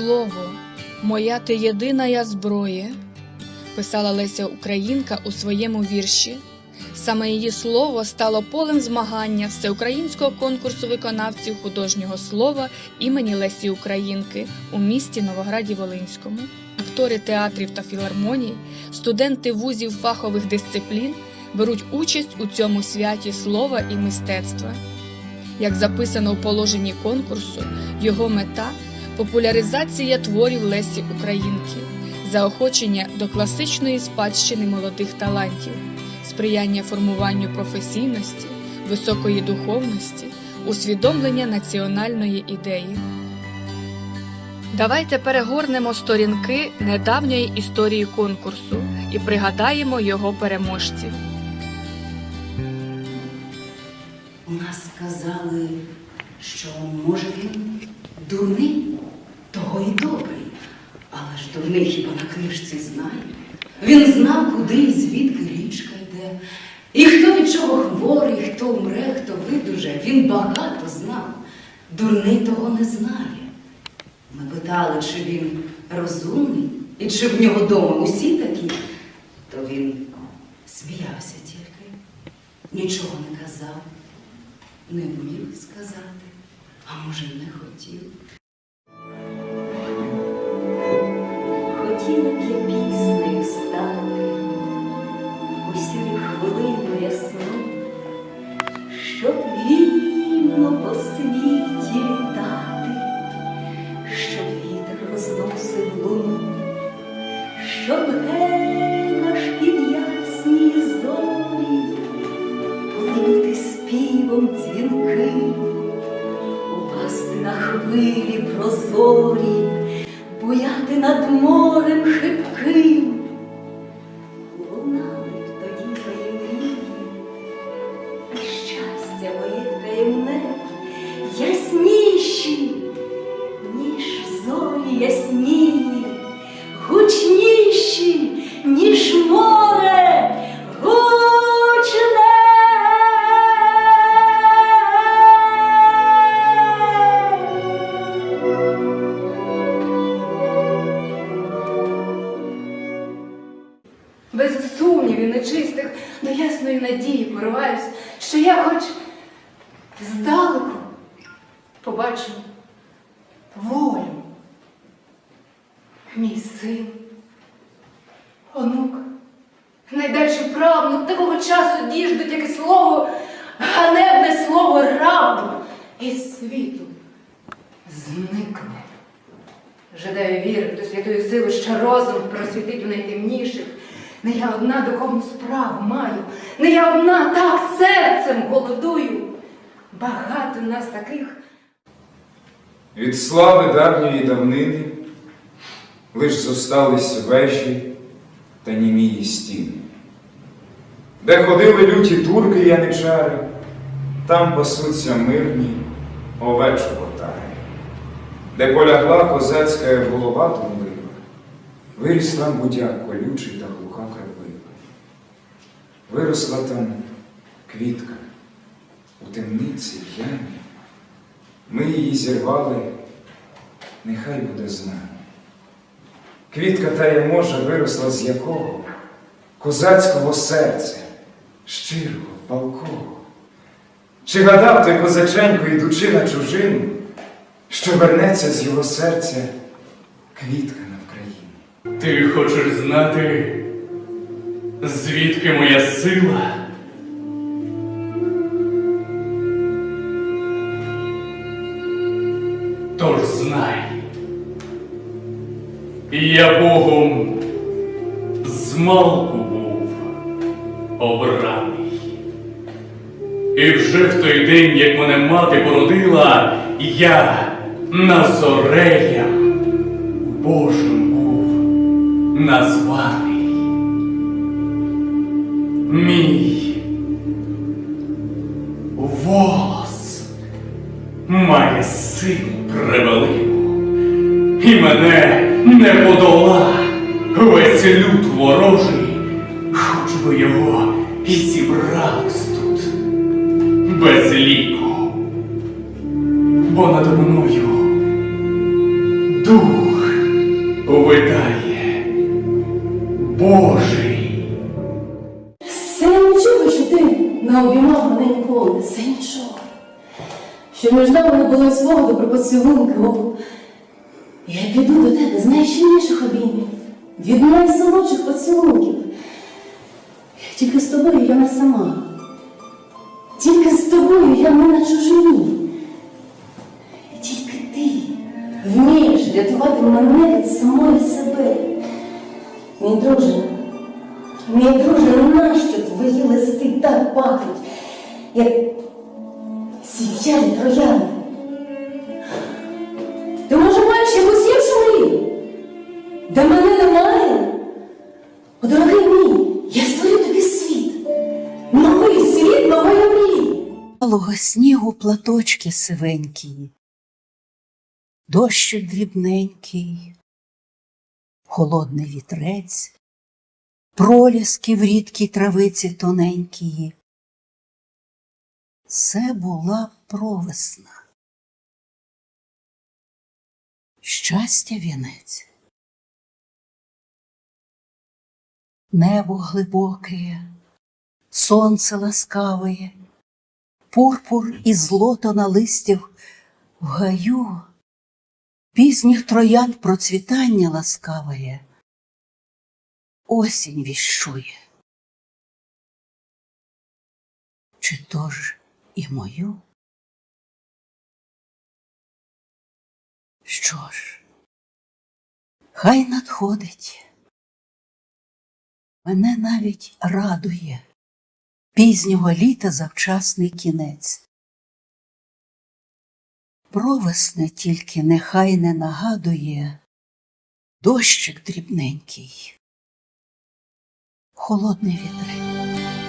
слово, моя ти єдина я зброя, писала Леся Українка у своєму вірші. Саме її слово стало полем змагання всеукраїнського конкурсу виконавців художнього слова імені Лесі Українки у місті Новограді Волинському. Актори театрів та філармоній, студенти вузів фахових дисциплін беруть участь у цьому святі слова і мистецтва. Як записано у положенні конкурсу, його мета популяризація творів Лесі Українки, заохочення до класичної спадщини молодих талантів, сприяння формуванню професійності, високої духовності, усвідомлення національної ідеї. Давайте перегорнемо сторінки недавньої історії конкурсу і пригадаємо його переможців. У нас сказали, що може він дурний, того й добрий. Але ж дурний хіба на книжці знає. Він знав, куди і звідки річка йде. І хто від чого хворий, хто вмре, хто видуже, він багато знав. Дурний того не знає. Ми питали, чи він розумний, і чи в нього дома усі такі, то він сміявся тільки, нічого не казав не вмів сказати, а може, не хотів. Я піснею стати. У сірі хвилину ясну, щоб вільно по світі літати, щоб вітер розносив луну, щоб гей наш під зорі полинути співом дзвінки, упасти на хвилі прозорі, буяти над морем хибким. Побачу волю. Мій син, онук, найдальший правнук такого часу діждуть, яке слово, ганебне слово раб із світу зникне. Жадаю вірити до святої сили, що розум просвітить у найтемніших. Не я одна духовну справу маю, не я одна так серцем голодую. Багато нас таких. Від слави давньої давнини лиш зостались вежі та німії стіни, де ходили люті турки яничари, там пасуться мирні овечокотари, де полягла козацька голова тумлива, виріс там будяк колючий та глуха кропива. Виросла там квітка у темниці ямі. Ми її зірвали, нехай буде з нами. Квітка тая може виросла з якого? Козацького серця, щирого, палкого. Чи гадав той козаченько, йдучи на чужину, що вернеться з його серця квітка на Вкраїну? Ти хочеш знати, звідки моя сила? Я Богом змалку був обраний. І вже в той день, як мене мати породила, я Назореєм Божим був названий. Мій волос має силу превелику, і мене не подола. Весь люд ворожий, хоч би його і зібрались тут без ліку, бо над мною дух видає Божий. Все нічого, що ти наобіймав мене ніколи, все нічого, що між нами не було свого до поцілунки я піду до тебе з найщільніших обіймів, від найсолодших поцілунків. Тільки з тобою я не сама. Тільки з тобою я не на чужині. Тільки ти вмієш рятувати мене від самої себе. Мій друже, мій друже, нащо твої листи так пахнуть, як сівчалі трояни? Мрії. Снігу платочки сивенькі, дощик дрібненький, холодний вітрець, проліски в рідкій травиці тоненькій. Це була провесна. Щастя вінець. Небо глибоке, сонце ласкаве, пурпур і злото на листях в гаю, пізніх троян процвітання ласкаває, осінь віщує. Чи то ж і мою? Що ж, хай надходить. Мене навіть радує пізнього літа завчасний кінець. Провесне тільки нехай не нагадує дощик дрібненький, холодний вітрець.